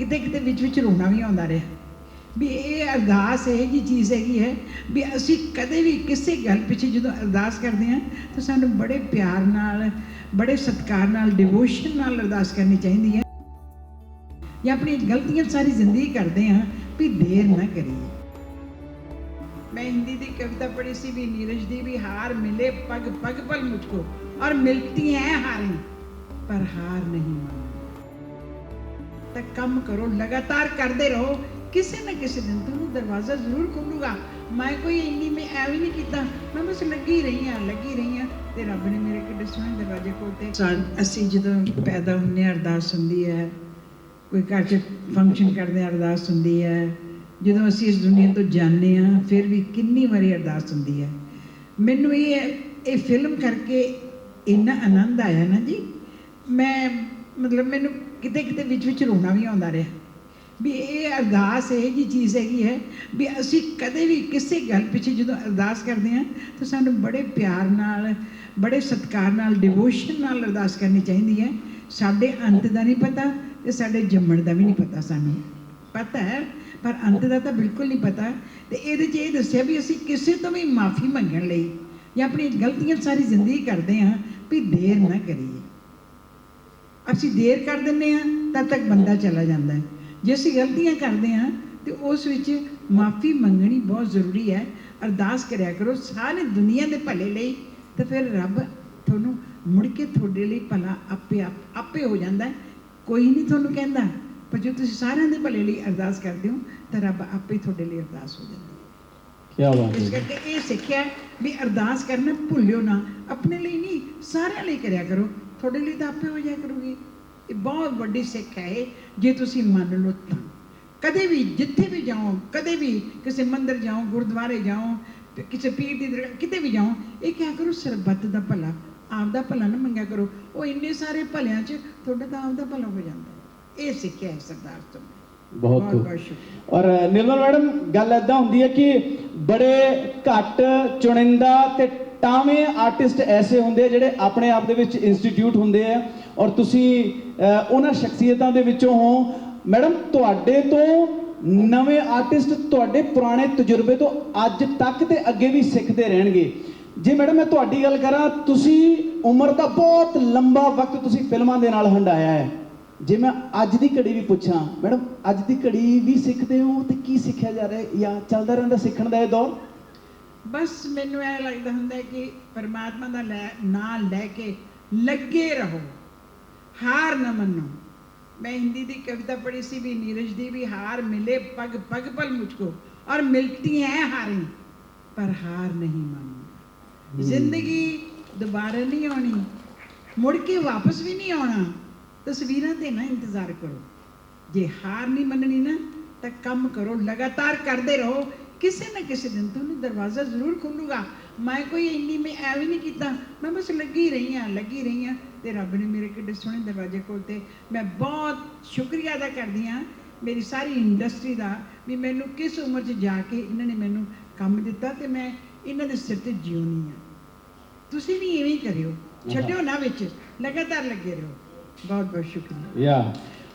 ਕਿਤੇ ਕਿਤੇ ਵਿੱਚ ਵਿੱਚ ਰੋਣਾ ਵੀ ਆਉਂਦਾ ਰਿਹਾ। ਵੀ ਇਹ ਅਰਦਾਸ ਇਹ ਜੀ ਚੀਜ਼ ਹੈਗੀ ਹੈ ਵੀ ਅਸੀਂ ਕਦੇ ਵੀ ਕਿਸੇ ਗੱਲ ਪਿੱਛੇ ਜਦੋਂ ਅਰਦਾਸ ਕਰਦੇ ਹਾਂ, ਤਾਂ ਸਾਨੂੰ ਬੜੇ ਪਿਆਰ ਨਾਲ, ਬੜੇ ਸਤਿਕਾਰ ਨਾਲ ਡਿਵੋਸ਼ਨ ਨਾਲ ਅਰਦਾਸ ਕਰਨੀ ਚਾਹੀਦੀ ਹੈ। ਜਾਂ ਆਪਣੀ ਗਲਤੀਆਂ ਸਾਰੀ ਜ਼ਿੰਦਗੀ ਕਰਦੇ ਹਾਂ ਵੀ ਦੇਰ ਨਾ ਕਰੀਏ। ਮੈਂ ਹਿੰਦੀ ਦੀ ਕਵਿਤਾ ਪੜ੍ਹੀ ਸੀ ਵੀ ਨੀਰਜ ਦੀ ਵੀ ਹਾਰ ਮਿਲੇ ਪਗ ਪਗ ਪਲ ਮੁਝਕੋ ਔਰ ਮਿਲਤੀ ਹੈ ਹਾਰੇ, ਪਰ ਹਾਰ ਨਹੀਂ ਮੰਨਦਾ। ਤੱਕ ਕੰਮ ਕਰੋ, ਲਗਾਤਾਰ ਕਰਦੇ ਰਹੋ, ਕਿਸੇ ਨਾ ਕਿਸੇ ਦਿਨ ਤੁਹਾਨੂੰ ਦਰਵਾਜ਼ਾ ਜ਼ਰੂਰ ਖੁੱਲੂਗਾ। ਮੈਂ ਕੋਈ ਇੰਨੀ ਮੈਂ ਐਵੇਂ ਨਹੀਂ ਕੀਤਾ, ਮੈਂ ਬਸ ਲੱਗੀ ਰਹੀ ਆ ਲੱਗੀ ਰਹੀ ਆ ਤੇ ਰੱਬ ਨੇ ਮੇਰੇ ਕਿੱਡੇ ਸੋਹਣੇ ਦਰਵਾਜ਼ੇ ਖੋਲਤੇ ਅਸੀਂ ਜਦੋਂ ਪੈਦਾ ਹੁੰਨੇ ਆ ਅਰਦਾਸ ਹੁੰਦੀ ਹੈ, ਕੋਈ ਘਰ 'ਚ ਫੰਕਸ਼ਨ ਕਰਦੇ ਆ ਅਰਦਾਸ ਹੁੰਦੀ ਹੈ। ਜਦੋਂ ਅਸੀਂ ਇਸ ਦੁਨੀਆ ਤੋਂ ਜਾਂਦੇ ਆ ਫਿਰ ਵੀ ਕਿੰਨੀ ਵਾਰੀ ਅਰਦਾਸ ਹੁੰਦੀ ਹੈ। ਮੈਨੂੰ ਇਹ ਇਹ ਫਿਲਮ ਕਰਕੇ ਇੰਨਾ ਆਨੰਦ ਆਇਆ ਨਾ ਜੀ। ਮੈਂ ਮਤਲਬ ਮੈਨੂੰ ਕਿਤੇ ਕਿਤੇ ਵਿੱਚ ਵਿੱਚ ਰੋਣਾ ਵੀ ਆਉਂਦਾ ਰਿਹਾ। ਵੀ ਇਹ ਅਰਦਾਸ ਇਹ ਜੀ ਚੀਜ਼ ਹੈਗੀ ਹੈ ਵੀ ਅਸੀਂ ਕਦੇ ਵੀ ਕਿਸੇ ਗੱਲ ਪਿੱਛੇ ਜਦੋਂ ਅਰਦਾਸ ਕਰਦੇ ਹਾਂ, ਤਾਂ ਸਾਨੂੰ ਬੜੇ ਪਿਆਰ ਨਾਲ, ਬੜੇ ਸਤਿਕਾਰ ਨਾਲ ਡਿਵੋਸ਼ਨ ਨਾਲ ਅਰਦਾਸ ਕਰਨੀ ਚਾਹੀਦੀ ਹੈ। ਸਾਡੇ ਅੰਤ ਦਾ ਨਹੀਂ ਪਤਾ ਤੇ ਸਾਡੇ ਜੰਮਣ ਦਾ ਵੀ ਨਹੀਂ ਪਤਾ ਸਾਨੂੰ। ਪਤਾ ਹੈ, ਪਰ ਅੰਤ ਦਾ ਤਾਂ ਬਿਲਕੁਲ ਨਹੀਂ ਪਤਾ। ਤੇ ਇਹਦੇ 'ਚ ਇਹ ਦੱਸਿਆ ਵੀ ਅਸੀਂ ਕਿਸੇ ਤੋਂ ਵੀ ਮਾਫੀ ਮੰਗਣ ਲਈ ਜਾਂ ਆਪਣੀ ਗਲਤੀਆਂ ਸਾਰੀ ਜ਼ਿੰਦਗੀ ਕਰਦੇ ਹਾਂ, ਵੀ ਦੇਰ ਨਾ ਕਰੀਏ। ਅਸੀਂ ਦੇਰ ਕਰ ਦਿੰਦੇ ਹਾਂ ਤਦ ਤੱਕ ਬੰਦਾ ਚਲਾ ਜਾਂਦਾ ਹੈ। ਜੇ ਅਸੀਂ ਗਲਤੀਆਂ ਕਰਦੇ ਹਾਂ ਤੇ ਉਸ ਵਿੱਚ ਮਾਫੀ ਮੰਗਣੀ ਬਹੁਤ ਜ਼ਰੂਰੀ ਹੈ। ਅਰਦਾਸ ਕਰਿਆ ਕਰੋ ਸਾਰੀ ਦੁਨੀਆ ਦੇ ਭਲੇ ਲਈ ਤੇ ਫਿਰ ਰੱਬ ਤੁਹਾਨੂੰ ਮੁੜ ਕੇ ਤੁਹਾਡੇ ਲਈ ਭਲਾ ਆਪੇ ਆਪ- ਹੋ ਜਾਂਦਾ ਹੈ। ਕੋਈ ਨਹੀਂ ਤੁਹਾਨੂੰ ਕਹਿੰਦਾ ਪਰ ਜੇ ਤੁਸੀਂ ਸਾਰਿਆਂ ਦੇ ਭਲੇ ਲਈ ਅਰਦਾਸ ਕਰਦੇ ਹੋ ਤਾਂ ਰੱਬ ਆਪੇ ਤੁਹਾਡੇ ਲਈ ਅਰਦਾਸ ਹੋ ਜਾਂਦਾ ਹੈ। ਕੀ ਬਾਤ ਇਸ ਹੈ ਕਰਕੇ ਇਹ ਸਿੱਖਿਆ ਵੀ ਅਰਦਾਸ ਕਰਨਾ ਭੁੱਲਿਓ ਨਾ। ਆਪਣੇ ਲਈ ਨਹੀਂ ਸਾਰਿਆਂ ਲਈ ਕਰਿਆ ਕਰੋ। ਤੁਹਾਡੇ ਲਈ ਤਾਂ ਆਪੇ ਹੋ ਜਾਇਆ ਕਰੂਗੀ। ਇਹ ਬਹੁਤ ਵੱਡੀ ਸਿੱਖ ਹੈ ਇਹ ਜੇ ਤੁਸੀਂ ਮੰਨ ਲਓ ਤਾਂ। ਕਦੇ ਵੀ ਜਿੱਥੇ ਵੀ ਜਾਓ ਕਦੇ ਵੀ ਕਿਸੇ ਮੰਦਿਰ ਜਾਓ ਗੁਰਦੁਆਰੇ ਜਾਓ ਕਿਸੇ ਪੀਰ ਦੀ ਕਿਤੇ ਵੀ ਜਾਓ ਇਹ ਕਿਹਾ ਕਰੋ ਸਰਬੱਤ ਦਾ ਭਲਾ ਆਪਦਾ ਭਲਾ ਨਾ ਮੰਗਿਆ ਕਰੋ। ਉਹ ਇੰਨੇ ਸਾਰੇ ਭਲਿਆਂ 'ਚ ਤੁਹਾਡਾ ਤਾਂ ਆਪਦਾ ਭਲਾ ਹੋ ਜਾਂਦਾ। ਹੈ। ਇਹ ਸਿੱਖਿਆ ਹੈ ਸਰਦਾਰ ਤੋਂ। ਬਹੁਤ ਬਹੁਤ ਬਹੁਤ ਸ਼ੁਕਰੀਆ। ਔਰ ਨਿਰਮਲ ਮੈਡਮ ਗੱਲ ਐਦਾਂ ਹੁੰਦੀ ਹੈ ਕਿ ਬੜੇ ਘੱਟ ਚੁਣਿੰਦਾ ਤੇ ਟਾਵੇਂ ਆਰਟਿਸਟ ਐਸੇ ਹੁੰਦੇ ਆ ਜਿਹੜੇ ਆਪਣੇ ਆਪ ਦੇ ਵਿੱਚ ਇੰਸਟੀਟਿਊਟ ਹੁੰਦੇ ਆ ਔਰ ਤੁਸੀਂ ਉਹਨਾਂ ਸ਼ਖਸੀਅਤਾਂ ਦੇ ਵਿੱਚੋਂ ਹੋ। ਮੈਡਮ, ਤੁਹਾਡੇ ਤੋਂ ਨਵੇਂ ਆਰਟਿਸਟ ਤੁਹਾਡੇ ਪੁਰਾਣੇ ਤਜਰਬੇ ਤੋਂ ਅੱਜ ਤੱਕ ਤੇ ਅੱਗੇ ਵੀ ਸਿੱਖਦੇ ਰਹਿਣਗੇ। ਜੇ ਮੈਡਮ, ਮੈਂ ਤੁਹਾਡੀ ਗੱਲ ਕਰਾਂ, ਤੁਸੀਂ ਉਮਰ ਦਾ ਬਹੁਤ ਲੰਬਾ ਵਕਤ ਤੁਸੀਂ ਫਿਲਮਾਂ ਦੇ ਨਾਲ ਹੰਡਾਇਆ ਹੈ। ਜੇ ਮੈਂ ਅੱਜ ਦੀ ਘੜੀ ਵੀ ਪੁੱਛਾਂ, ਮੈਡਮ, ਅੱਜ ਦੀ ਘੜੀ ਵੀ ਸਿੱਖਦੇ ਹੋ ਤੇ ਕੀ ਸਿੱਖਿਆ ਜਾ ਰਿਹਾ ਜਾਂ ਚੱਲਦਾ ਰਹਿੰਦਾ ਸਿੱਖਣ ਦਾ ਇਹ ਦੌਰ? ਬਸ ਮੈਨੂੰ ਇਹ ਲੱਗਦਾ ਹੁੰਦਾ ਕਿ ਪਰਮਾਤਮਾ ਦਾ ਲੈ ਨਾਂ ਲੈ ਕੇ ਲੱਗੇ ਰਹੋ ਹਾਰ ਨਾ ਮੰਨੋ। ਮੈਂ ਹਿੰਦੀ ਦੀ ਕਵਿਤਾ ਪੜ੍ਹੀ ਸੀ ਵੀ ਨੀਰਜ ਦੀ ਵੀ ਹਾਰ ਮਿਲੇ ਪਗ ਪਗ ਪਲ ਮੁਝਕੋ ਔਰ ਮਿਲਤੀ ਹੈ ਹਾरें ਪਰ ਹਾਰ ਨਹੀਂ ਮੰਨਣਾ ਜ਼ਿੰਦਗੀ ਦੁਬਾਰਾ ਨਹੀਂ ਆਉਣੀ ਮੁੜ ਕੇ ਵਾਪਸ ਵੀ ਨਹੀਂ ਆਉਣਾ ਤਸਵੀਰਾਂ ਤੇ ਨਾ ਇੰਤਜ਼ਾਰ ਕਰੋ। ਜੇ ਹਾਰ ਨਹੀਂ ਮੰਨਣੀ ਨਾ ਤਾਂ ਕੰਮ ਕਰੋ ਲਗਾਤਾਰ ਕਰਦੇ ਰਹੋ ਕਿਸੇ ਨਾ ਕਿਸੇ ਦਿਨ ਤੁਹਾਨੂੰ ਦਰਵਾਜ਼ਾ ਜ਼ਰੂਰ ਖੁੱਲੂਗਾ। ਮੈਂ ਕੋਈ ਇੰਨੀ ਮੈਂ ਐਵੇਂ ਨਹੀਂ ਕੀਤਾ। ਮੈਂ ਬਸ ਲੱਗੀ ਰਹੀ ਹਾਂ ਲੱਗੀ ਰਹੀ ਹਾਂ ਤੇ ਰੱਬ ਨੇ ਮੇਰੇ ਕਿੱਡੇ ਸੋਹਣੇ ਦਰਵਾਜ਼ੇ ਖੋਲਤੇ। ਮੈਂ ਬਹੁਤ ਸ਼ੁਕਰੀਆ ਅਦਾ ਕਰਦੀ ਹਾਂ ਮੇਰੀ ਸਾਰੀ ਇੰਡਸਟਰੀ ਦਾ ਵੀ ਮੈਨੂੰ ਕਿਸ ਉਮਰ 'ਚ ਜਾ ਕੇ ਇਹਨਾਂ ਨੇ ਮੈਨੂੰ ਕੰਮ ਦਿੱਤਾ ਤੇ ਮੈਂ ਇਹਨਾਂ ਦੇ ਸਿਰ ਤੇ ਜਿਉਣੀ ਆ। ਤੁਸੀਂ ਵੀ ਇਵੇਂ ਹੀ ਕਰਿਓ ਛੱਡਿਓ ਨਾ ਵਿੱਚ ਲਗਾਤਾਰ ਲੱਗੇ ਰਹੋ। ਬਹੁਤ ਬਹੁਤ ਸ਼ੁਕਰੀਆ। ਯਾ।